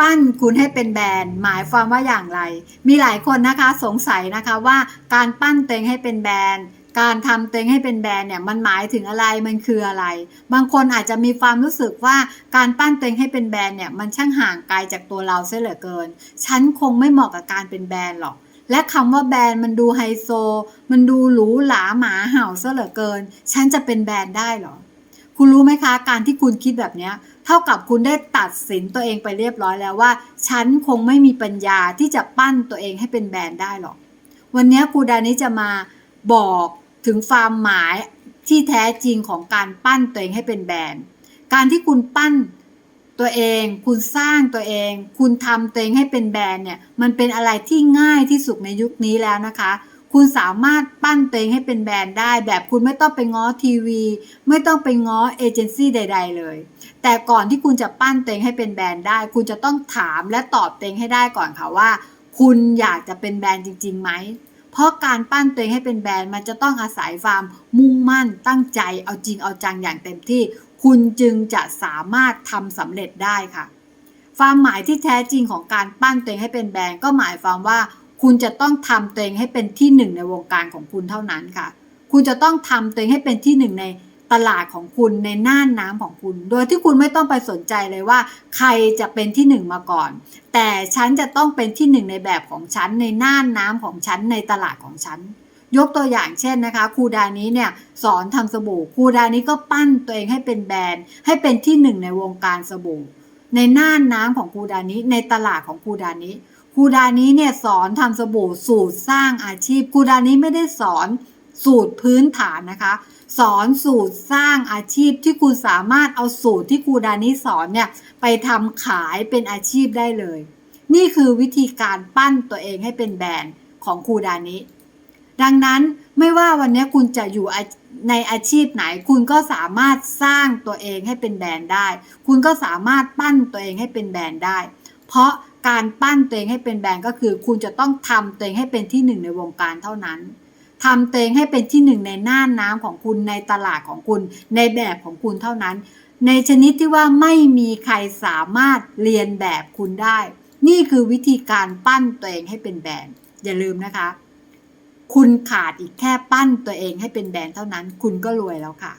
ปั้นคุณให้เป็นแบรนด์หมายความว่าอย่างไร มีหลายคนนะคะสงสัยนะคะว่าการปั้นตัวเองให้เป็นแบรนด์การทำตัวเองให้เป็นแบรนด์เนี่ยมันหมายถึงอะไรมันคืออะไร บางคนอาจจะมีความรู้สึกว่าการปั้นตัวเองให้เป็นแบรนด์เนี่ยมันช่างห่างไกลจากตัวเราเสียเหลือเกิน ฉันคงไม่เหมาะกับการเป็นแบรนด์หรอก และคำว่าแบรนด์มันดูไฮโซ มันดูหรูหราหมาเห่าซะเหลือเกิน ฉันจะเป็นแบรนด์ได้หรอ คุณรู้ไหมคะ การที่คุณคิดแบบเนี้ย ท่ากับคุณได้ตัดสินตัวเองไปเรียบร้อยแล้วว่า ฉันคงไม่มีปัญญาที่จะปั้นตัวเองให้เป็นแบรนด์ได้หรอก วันนี้ครูดานี้จะมาบอกถึงความหมายที่แท้จริงของการปั้นตัวเองให้เป็นแบรนด์ การที่คุณปั้นตัวเอง คุณสร้างตัวเอง คุณทำตัวเองให้เป็นแบรนด์เนี่ย มันเป็นอะไรที่ง่ายที่สุดในยุคนี้แล้วนะคะ คุณสามารถปั้นตัวเองให้เป็นแบรนด์ได้ แบบคุณไม่ต้องไปง้อทีวี ไม่ต้องไปง้อเอเจนซี่ใด ๆ เลย แต่ก่อนที่คุณจะปั้นตัวเองให้เป็นแบรนด์ได้ คุณจะต้องถามและตอบตัวเองให้ได้ก่อนค่ะว่า คุณอยากจะเป็นแบรนด์จริงๆไหมเพราะการปั้นตัวเองให้เป็นแบรนด์มันจะต้องอาศัยความมุ่งมั่นตั้งใจเอาจริงเอาจังอย่างเต็มที่ คุณจึงจะสามารถทำสำเร็จได้ค่ะความหมายที่แท้จริงของการปั้นตัวเองให้เป็นแบรนด์ก็หมายความว่า คุณจะต้องทำตัวเองให้เป็นที่หนึ่งในวงการของคุณเท่านั้นค่ะ คุณจะต้องทำตัวเองให้เป็นที่หนึ่งในตลาดของคุณในน่านน้ำของคุณ โดยที่คุณไม่ต้องไปสนใจเลยว่า ใครจะเป็นที่หนึ่งมาก่อน แต่ฉันจะต้องเป็นที่หนึ่งในแบบของฉันในน่านน้ำของฉันในตลาดของฉัน ยกตัวอย่างเช่นนะคะครูดานี้เนี่ยสอนทำสบู่ครูดานี้ก็ปั้นตัวเองให้เป็นแบรนด์ ให้เป็นที่หนึ่งในวงการสบู่ ในน่านน้ำของครูดานี้ในตลาดของครูดานี้ ครูดานี้เนี่ยสอนทำสบู่สูตรสร้างอาชีพครูดานี้ไม่ได้สอนสูตรพื้นฐานนะคะ สอนสูตรสร้างอาชีพที่คุณสามารถเอาสูตรที่ครูดานี้สอนเนี่ยไปทำขายเป็นอาชีพได้เลย นี่คือวิธีการปั้นตัวเองให้เป็นแบรนด์ของครูดานี้ ดังนั้นไม่ว่าวันนี้คุณจะอยู่ในอาชีพไหน คุณก็สามารถสร้างตัวเองให้เป็นแบรนด์ได้ คุณก็สามารถปั้นตัวเองให้เป็นแบรนด์ได้ เพราะ การปั้นตัวเองให้เป็นแบรนด์ก็คือ คุณจะต้องทำตัวเองให้เป็นที่หนึ่งในวงการเท่านั้นทำตัวเองให้เป็นที่หนึ่งในหน่านน้ำของคุณในตลาดของคุณในแบบของคุณเท่านั้น ในชนิดที่ว่าไม่มีใครสามารถเรียนแบบคุณได้ นี่คือวิธีการปั้นตัวเองให้เป็นแบรนด์อย่าลืมนะคะ คุณขาดอีกแค่ปั้นตัวเองให้เป็นแบรนด์เท่านั้น คุณก็รวยแล้วค่ะ